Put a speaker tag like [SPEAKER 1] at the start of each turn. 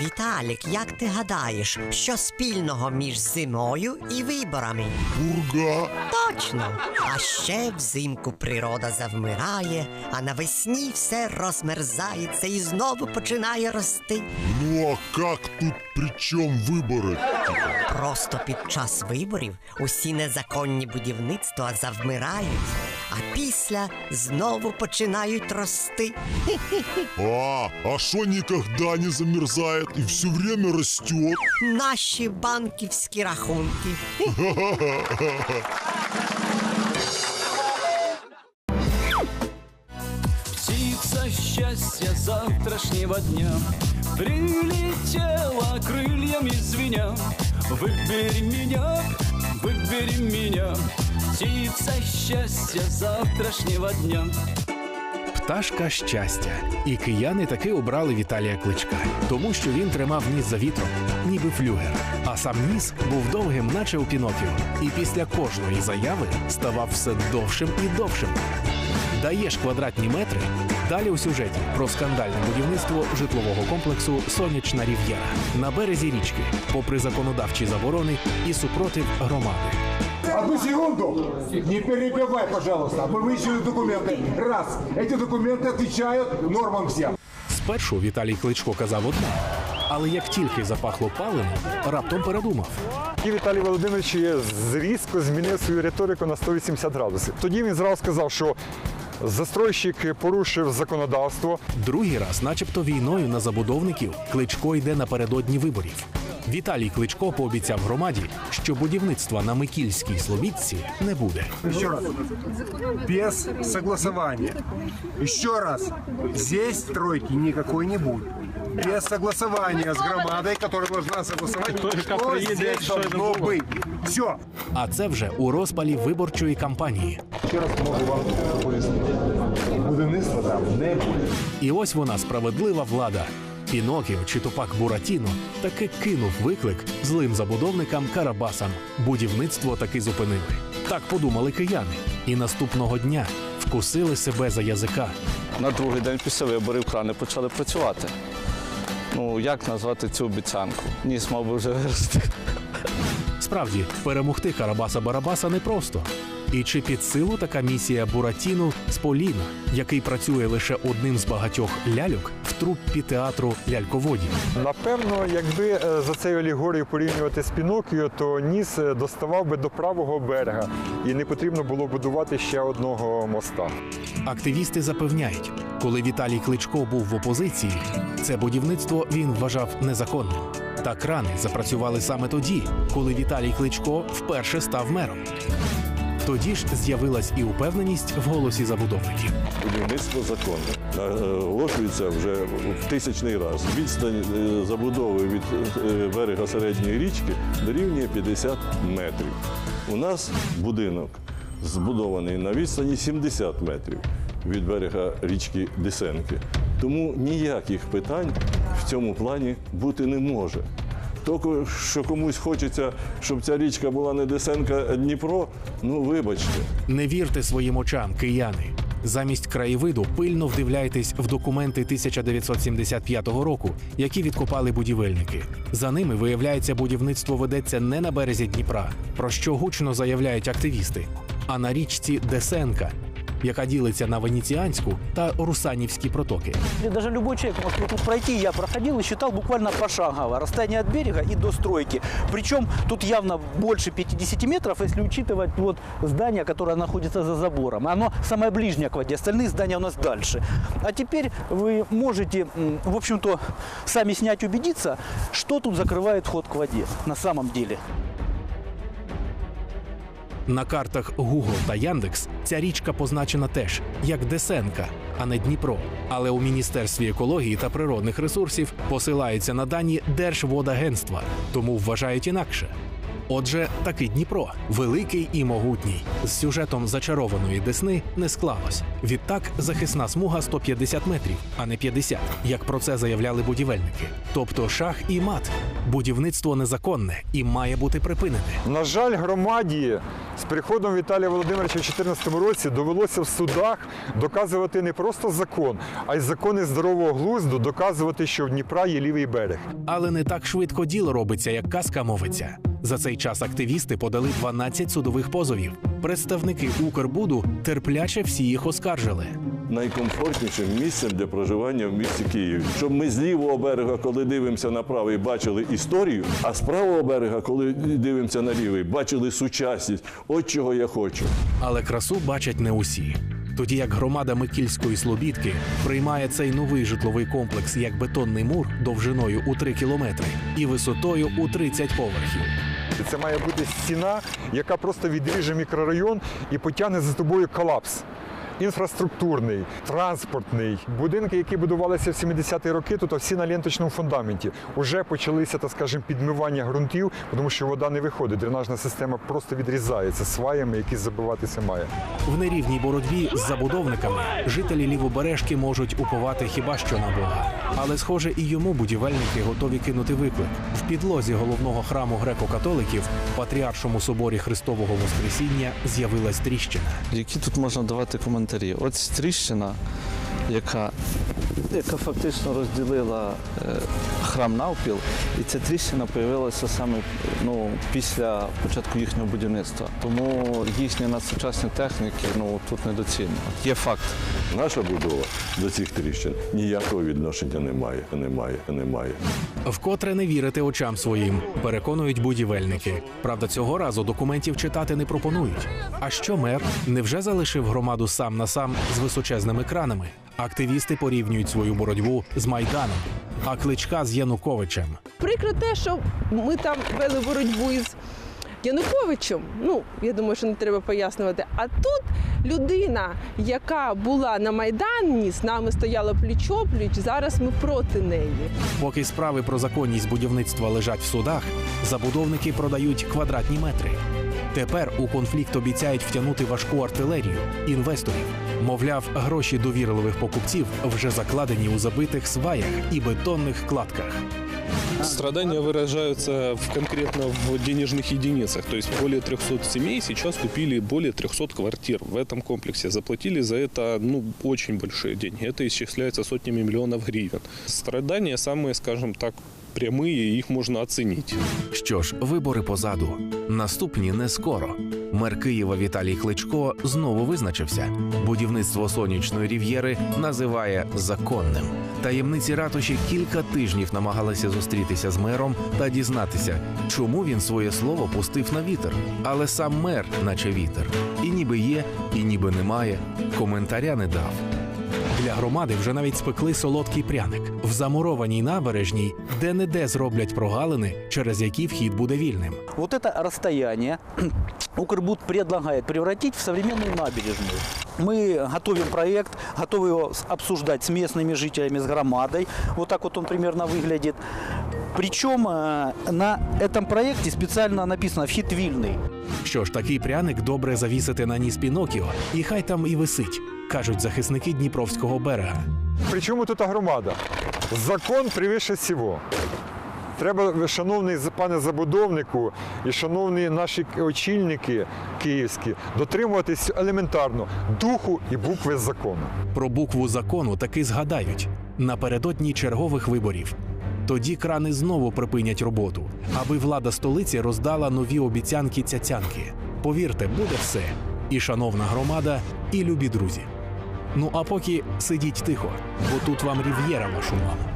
[SPEAKER 1] Віталік, як ти гадаєш, що спільного між зимою і виборами?
[SPEAKER 2] Пурга.
[SPEAKER 1] Точно! А ще взимку природа завмирає, а навесні все розмерзається і знову починає рости.
[SPEAKER 2] Ну а как тут при чем выборы?
[SPEAKER 1] Просто під час виборів усі незаконні будівництва завмирають, а після знову починають рости.
[SPEAKER 2] А, а что никогда не замерзает и все время растет?
[SPEAKER 1] Наші банківські рахунки.
[SPEAKER 3] Птица счастья завтрашнего дня Прилетела крыльями звеня Выбери меня, выбери меня Птица счастья завтрашнего дня
[SPEAKER 4] Пташка щастя. І кияни таки обрали Віталія Кличка, тому що він тримав ніс за вітром, ніби флюгер. А сам ніс був довгим, наче у Пінокіо. І після кожної заяви ставав все довшим і довшим. Даєш квадратні метри. Далі у сюжеті про скандальне будівництво житлового комплексу Сонячна Рів'єра на березі річки, попри законодавчі заборони і супротив громади.
[SPEAKER 5] Одну секунду. Не перебивай, пожалуйста. Мы выяснили документы. Раз. Эти документы отвечают нормам всем.
[SPEAKER 4] Спершу Віталій Кличко казав одне, але як тільки запахло паленим, раптом передумав.
[SPEAKER 6] І Віталій Володимирович різко змінив свою риторику на 180 градусів. Тоді він зразу сказав, що застройщик порушив законодавство.
[SPEAKER 4] Другий раз, начебто війною на забудовників, Кличко йде напередодні виборів. Віталій Кличко пообіцяв громаді, що будівництва на Микільській Слобідці не буде.
[SPEAKER 5] Еще раз. Без согласования. Еще раз. Здесь стройки никакой не будет. Без согласования с громадой, которая должна согласовать, что здесь должно быть. Все.
[SPEAKER 4] А це вже у розпалі виборчої кампанії.
[SPEAKER 5] Ще раз можу вам пояснити. Будівництва там не буде.
[SPEAKER 4] І ось вона справедлива влада. Пінокіо чи Тупак Буратіно таки кинув виклик злим забудовникам Карабасам. Будівництво таки зупинили. Так подумали кияни. І наступного дня вкусили себе за язика.
[SPEAKER 7] На другий день після виборів крани почали працювати. Ну, як назвати цю обіцянку? Ніс мав би вже вирости.
[SPEAKER 4] Справді, перемогти Карабаса Барабаса непросто. І чи під силу така місія Буратіну з Поліна, який працює лише одним з багатьох ляльок в труппі театру ляльководів?
[SPEAKER 6] Напевно, якби е, за цією алегорією порівнювати з Пінокіо, то ніс е, доставав би до правого берега і не потрібно було будувати ще одного моста.
[SPEAKER 4] Активісти запевняють, коли Віталій Кличко був в опозиції, це будівництво він вважав незаконним. Та крани запрацювали саме тоді, коли Віталій Кличко вперше став мером. Тоді ж з'явилась і упевненість в голосі забудовників.
[SPEAKER 8] Будівництво законне. Оголошується вже в тисячний раз. Відстань е, забудови від е, берега середньої річки дорівнює 50 метрів. У нас будинок збудований на відстані 70 метрів від берега річки Десенки. Тому ніяких питань в цьому плані бути не може. Тільки що комусь хочеться, щоб ця річка була не Десенка, а Дніпро, ну вибачте.
[SPEAKER 4] Не вірте своїм очам, кияни. Замість краєвиду пильно вдивляйтесь в документи 1975 року, які відкопали будівельники. За ними виявляється, будівництво ведеться не на березі Дніпра, про що гучно заявляють активісти, а на річці Десенка, яка ділиться на Венеціанську та Русанівські протоки.
[SPEAKER 9] Даже любой человек может вот тут пройти. Я проходил и считал буквально пошагово расстояние от берега и до стройки. Причем тут явно больше 50 метров, если учитывать вот здание, которое находится за забором. Оно самое ближнее к воде, остальные здания у нас дальше. А теперь вы можете, м, в общем-то, сами снять, убедиться, что тут закрывает вход к воде на самом деле.
[SPEAKER 4] На картах Google та Яндекс ця річка позначена теж як Десенка, а не Дніпро. Але у Міністерстві екології та природних ресурсів посилаються на дані Держводагентства, тому вважають інакше. Отже, такий Дніпро великий і могутній. З сюжетом зачарованої десни не склалось. Відтак захисна смуга 150 метрів, а не 50, як про це заявляли будівельники. Тобто шах і мат. Будівництво незаконне і має бути припинене.
[SPEAKER 6] На жаль, громаді з приходом Віталія Володимировича в 2014 році довелося в судах доказувати не просто закон, а й закони здорового глузду, доказувати, що в Дніпра є лівий берег.
[SPEAKER 4] Але не так швидко діло робиться, як казка мовиться. За цей час активісти подали 12 судових позовів. Представники Укрбуду терпляче всі їх оскаржили.
[SPEAKER 8] найкомфортнішим місцем для проживання в місті Києві. Щоб ми з лівого берега, коли дивимося на правий, бачили історію, а з правого берега, коли дивимося на лівий, бачили сучасність. От чого я хочу.
[SPEAKER 4] Але красу бачать не усі. Тоді як громада Микільської Слобідки приймає цей новий житловий комплекс як бетонний мур довжиною у 3 кілометри і висотою у 30 поверхів.
[SPEAKER 6] І Це має бути стіна, яка просто відріже мікрорайон і потягне за собою колапс. Інфраструктурний, транспортний. Будинки, які будувалися в 70-ті роки, тут всі на ленточному фундаменті. Уже почалися, так скажемо, підмивання ґрунтів, тому що вода не виходить. Дренажна система просто відрізається сваями, які забиватися має.
[SPEAKER 4] В нерівній боротьбі з забудовниками жителі лівобережки можуть уповати хіба що на Бога. Але, схоже, і йому будівельники готові кинути виклик. В підлозі головного храму греко-католиків, патріаршому соборі Христового Воскресіння, з'явилась тріщина.
[SPEAKER 7] Які тут можна давати коментарі? Ось тріщина, яка, яка фактично розділила е, храм навпіл, і ця тріщина з'явилася саме ну, після початку їхнього будівництва. Тому їхні надсучасні техніки ну, тут недоцільно. Є факт.
[SPEAKER 8] Наша будова до цих тріщин ніякого відношення не має, не має, не має.
[SPEAKER 4] Вкотре не вірити очам своїм, переконують будівельники. Правда, цього разу документів читати не пропонують. А що мер невже залишив громаду сам на сам з височезними кранами? Активісти порівнюють свою боротьбу з майданом, а кличка з Януковичем.
[SPEAKER 10] Прикро те, що ми там вели боротьбу із Януковичем. Ну, я думаю, що не треба пояснювати. А тут людина, яка була на Майдані, з нами стояла пліч-опліч, зараз ми проти неї.
[SPEAKER 4] Поки справи про законність будівництва лежать в судах, забудовники продають квадратні метри. Тепер у конфлікт обіцяють втягнути важку артилерію, інвесторів. Мовляв, гроші довірливих покупців вже закладені у забитих сваях і бетонних кладках.
[SPEAKER 11] Страдания выражаются в, конкретно в денежных единицах. То есть более 300 семей сейчас купили более 300 квартир в этом комплексе. Заплатили за это ну, очень большие деньги. Это исчисляется сотнями миллионов гривен. Страдания самые, скажем так, прямые, их можно оценить.
[SPEAKER 4] Що ж, вибори позаду. Наступні не скоро. Мер Києва Віталій Кличко знову визначився. Будівництво сонячної рів'єри називає законним. Таємниці ратуші кілька тижнів намагалися зустрітися з мером та дізнатися, чому він своє слово пустив на вітер. Але сам мер, наче вітер, і ніби є, і ніби немає. Коментаря не дав. Для громади вже навіть спекли солодкий пряник в замурованій набережній, де не де зроблять прогалини, через які вхід буде вільним.
[SPEAKER 9] Вот это расстояние Укрбуд предлагает превратить в современную набережную. Мы готовим проект, готовы его с- обсуждать с местными жителями, с громадой. Вот так вот он примерно выглядит. Причем э, на этом проекте специально написано «вхід вільний».
[SPEAKER 4] Що ж, такий пряник добре завісити на ніс Пінокіо, і хай там і висить, кажуть захисники Дніпровського берега.
[SPEAKER 6] Причому тут громада? Закон превише всього. Треба, шановний пане забудовнику і шановні наші очільники київські, дотримуватись елементарно духу і букви закону.
[SPEAKER 4] Про букву закону таки згадають напередодні чергових виборів. Тоді крани знову припинять роботу, аби влада столиці роздала нові обіцянки цяцянки. Повірте, буде все. І шановна громада, і любі друзі. Ну а поки сидіть тихо, бо тут вам рів'єра вашу маму.